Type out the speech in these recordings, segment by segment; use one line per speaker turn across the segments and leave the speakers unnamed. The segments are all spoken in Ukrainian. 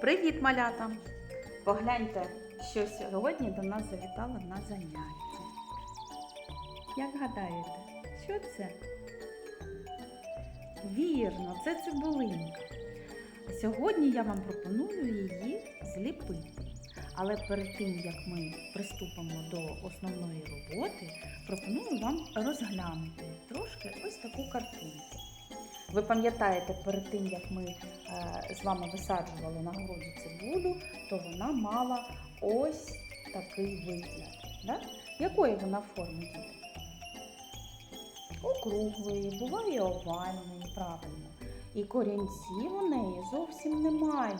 Привіт, малята! Погляньте, що сьогодні до нас завітало на заняття. Як гадаєте, що це? Вірно, це цибулинка. Сьогодні я вам пропоную її зліпити. Але перед тим, як ми приступимо до основної роботи, пропоную вам розглянути трошки ось таку картинку. Ви пам'ятаєте, перед тим, як ми е, з вами висаджували на городі цибулю, то вона мала ось такий вигляд. Да? Якої вона форми діти? Округлої, буває овальної, правильно. І корінців у неї зовсім немає.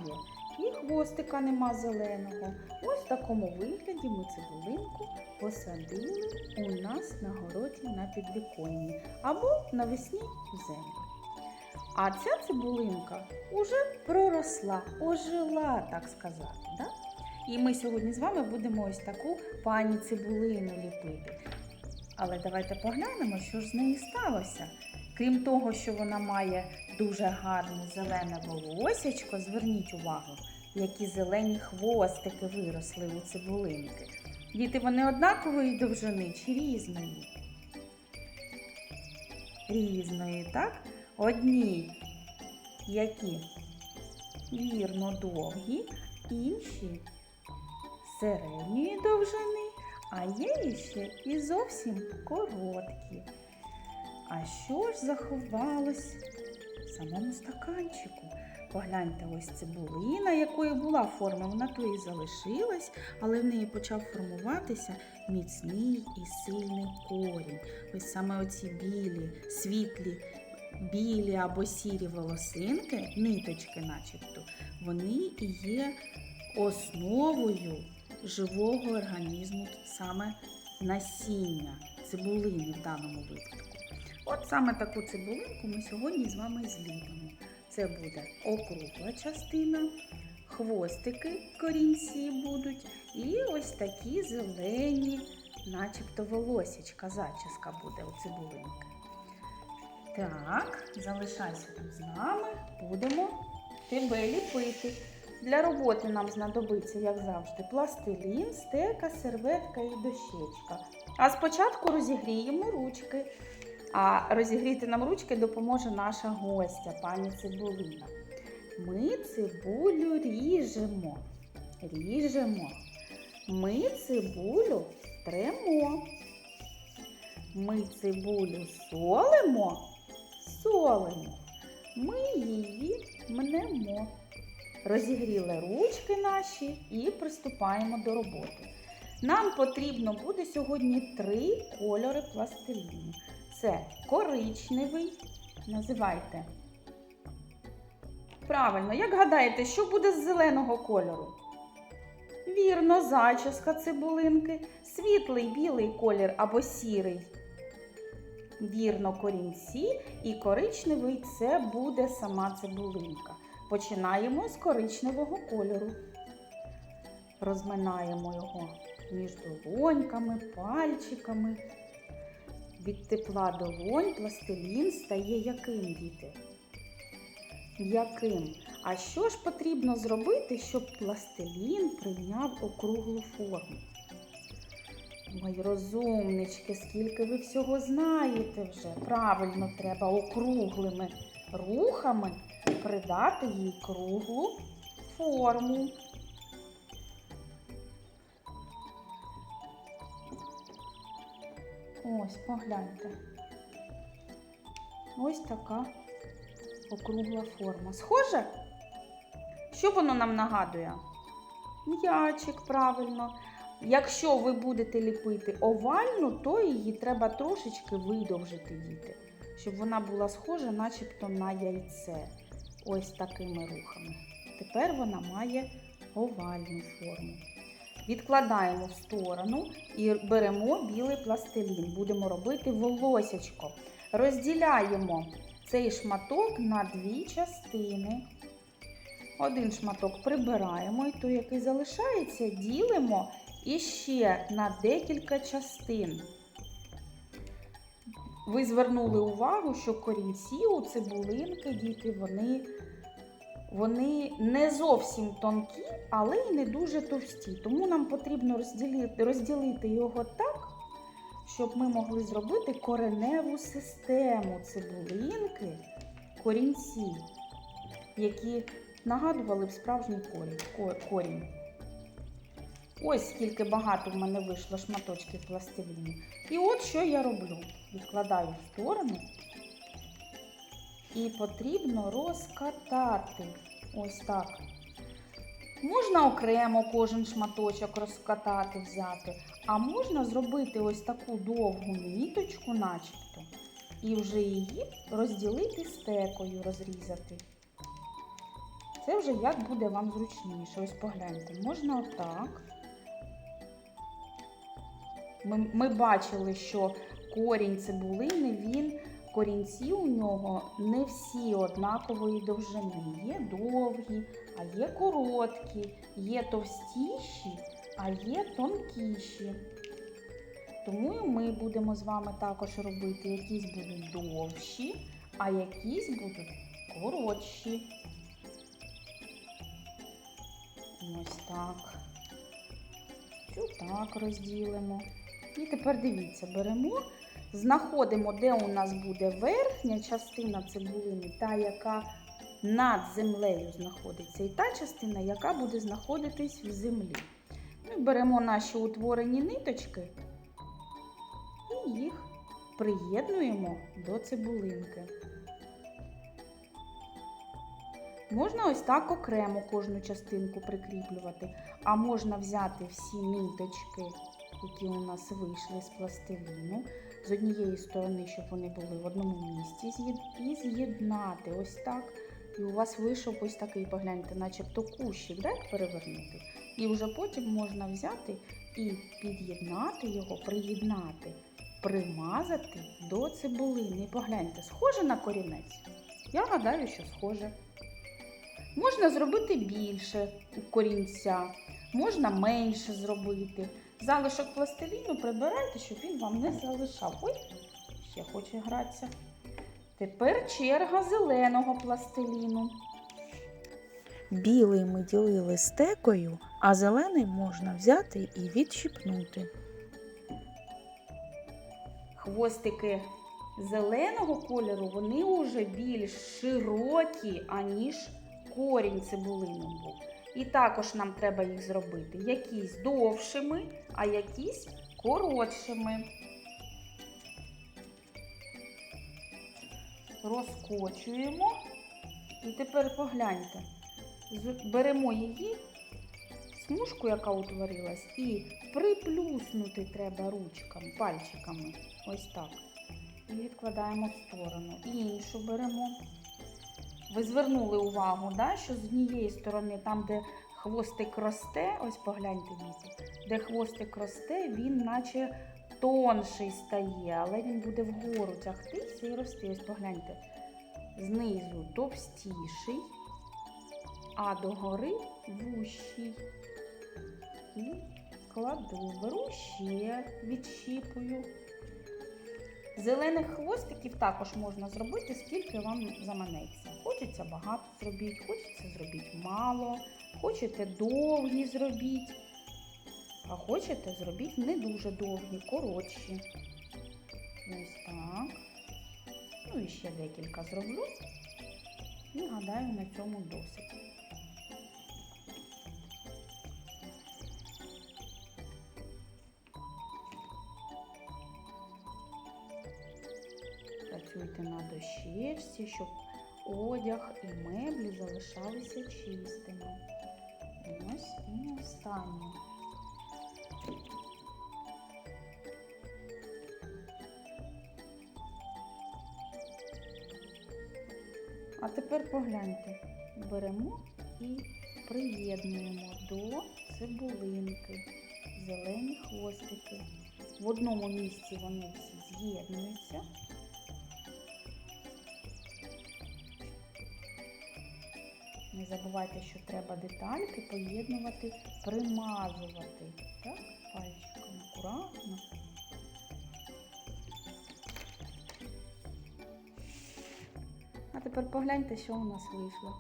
І хвостика нема зеленого. Ось в такому вигляді ми цибулинку посадили у нас на городі на підвіконні або навесні в землю. А ця цибулинка уже проросла, ожила, так сказати. Да? І ми сьогодні з вами будемо ось таку пані цибулину ліпити. Але давайте поглянемо, що ж з нею сталося. Крім того, що вона має дуже гарне зелене волосячко, зверніть увагу, які зелені хвостики виросли у цибулинки. Діти вони однакової довжини чи різної? Різної, так? Одні які вірно довгі, інші середньої довжини, а є іще і зовсім короткі. А що ж заховалось в самому стаканчику? Погляньте, ось цибулина, якої була форма, вона то і залишилась, але в неї почав формуватися міцний і сильний корінь. Ось саме оці білі, світлі білі або сірі волосинки, ниточки, начебто, вони і є основою живого організму, саме насіння, цибулини в даному випадку. От саме таку цибулинку ми сьогодні з вами зліпимо. Це буде округла частина, хвостики корінці будуть, і ось такі зелені, начебто волосічка, зачіска буде у цибулинки. Так, залишайся тут з нами, будемо тебе ліпити. Для роботи нам знадобиться, як завжди, пластилін, стека, серветка і дощечка. А спочатку розігріємо ручки. А розігріти нам ручки допоможе наша гостя, пані Цибулина. Ми цибулю ріжемо. Ріжемо. Ми цибулю тремо. Ми цибулю солимо, солимо. Ми її мнемо. Розігріли ручки наші і приступаємо до роботи. Нам потрібно буде сьогодні три кольори пластиліну. Це коричневий, називайте. Правильно, як гадаєте, що буде з зеленого кольору? Вірно, зачіска цибулинки, світлий білий колір або сірий. Вірно, корінці і коричневий це буде сама цибулинка. Починаємо з коричневого кольору. Розминаємо його між долоньками, пальчиками. Від тепла долонь пластилін стає яким, діти? М'яким. А що ж потрібно зробити, щоб пластилін прийняв округлу форму? Мої розумнички, скільки ви всього знаєте вже. Правильно, треба округлими рухами придати їй круглу форму. Ось, погляньте. Ось така округла форма. Схоже? Що воно нам нагадує? М'ячик, правильно. Якщо ви будете ліпити овальну, то її треба трошечки видовжити діти, щоб вона була схожа начебто на яйце. Ось такими рухами. Тепер вона має овальну форму. Відкладаємо в сторону і беремо білий пластилін. Будемо робити волосячко. Розділяємо цей шматок на дві частини. Один шматок прибираємо, і той, який залишається, ділимо іще на декілька частин. Ви звернули увагу, що корінці у цибулинки, діти, вони Вони не зовсім тонкі, але й не дуже товсті. Тому нам потрібно розділити, розділити його так, щоб ми могли зробити кореневу систему цибулинки, корінці, які нагадували б справжній корінь. Ось скільки багато в мене вийшло шматочків пластиліну. І от що я роблю. Відкладаю в сторону. І потрібно розкатати. Ось так. Можна окремо кожен шматочок розкатати, взяти, а можна зробити ось таку довгу ниточку, начебто, і вже її розділити стекою, розрізати. Це вже як буде вам зручніше. Ось погляньте, можна отак. Ми, ми бачили, що корінь цибулини, він, корінці у нього не всі однакової довжини. Є довгі, а є короткі, є товстіші, а є тонкіші. Тому ми будемо з вами також робити. Якісь будуть довші, а якісь будуть коротші. Ось так. Цю так розділимо. І тепер дивіться, беремо, знаходимо, де у нас буде верхня частина цибулини, та, яка над землею знаходиться, і та частина, яка буде знаходитись в землі. Ми беремо наші утворені ниточки і їх приєднуємо до цибулинки. Можна ось так окремо кожну частинку прикріплювати, а можна взяти всі ниточки, які у нас вийшли з пластиліну, з однієї сторони, щоб вони були в одному місці, і з'єднати ось так. І у вас вийшов ось такий, погляньте, начебто кущик, так перевернути. І вже потім можна взяти і під'єднати його, приєднати, примазати до цибулини. Погляньте, схоже на корінець? Я гадаю, що схоже. Можна зробити більше корінця, можна менше зробити. Залишок пластиліну прибирайте, щоб він вам не залишав. Ой, ще хоче гратися. Тепер черга зеленого пластиліну.
Білий ми ділили стекою, а зелений можна взяти і відщипнути.
Хвостики зеленого кольору, вони вже більш широкі, аніж корінь цибулини був. І також нам треба їх зробити якісь довшими, а якісь коротшими. Розкочуємо. І тепер погляньте. Беремо її, смужку, яка утворилась, і приплюснути треба ручками, пальчиками. Ось так. І відкладаємо в сторону. І іншу беремо. Ви звернули увагу, да, що з однієї сторони, там, де хвостик росте, ось погляньте діти, де хвостик росте, він наче тонший стає, але він буде вгору тягтися і рости. Ось погляньте. Знизу товстіший, а догори вущий. І кладу, беру ще відщіпую. Зелених хвостиків також можна зробити, скільки вам заманеться. Хочеться багато зробіть, хочеться зробіть мало, хочете довгі зробіть, а хочете зробіть не дуже довгі, коротші. Ось так. Ну і ще декілька зроблю. І гадаю, на цьому досить. Працюйте на дощечці, щоб одяг і меблі залишалися чистими. Ось і останнє. А тепер погляньте, беремо і приєднуємо до цибулинки зелені хвостики. В одному місці вони всі з'єднуються. Не забувайте, що треба детальки поєднувати, примазувати. Так, пальчиком акуратно. А тепер погляньте, що у нас вийшло.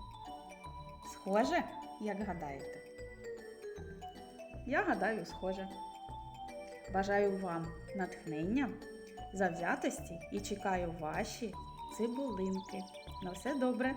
Схоже, як гадаєте? Я гадаю, схоже. Бажаю вам натхнення, завзятості і чекаю ваші цибулинки. На все добре!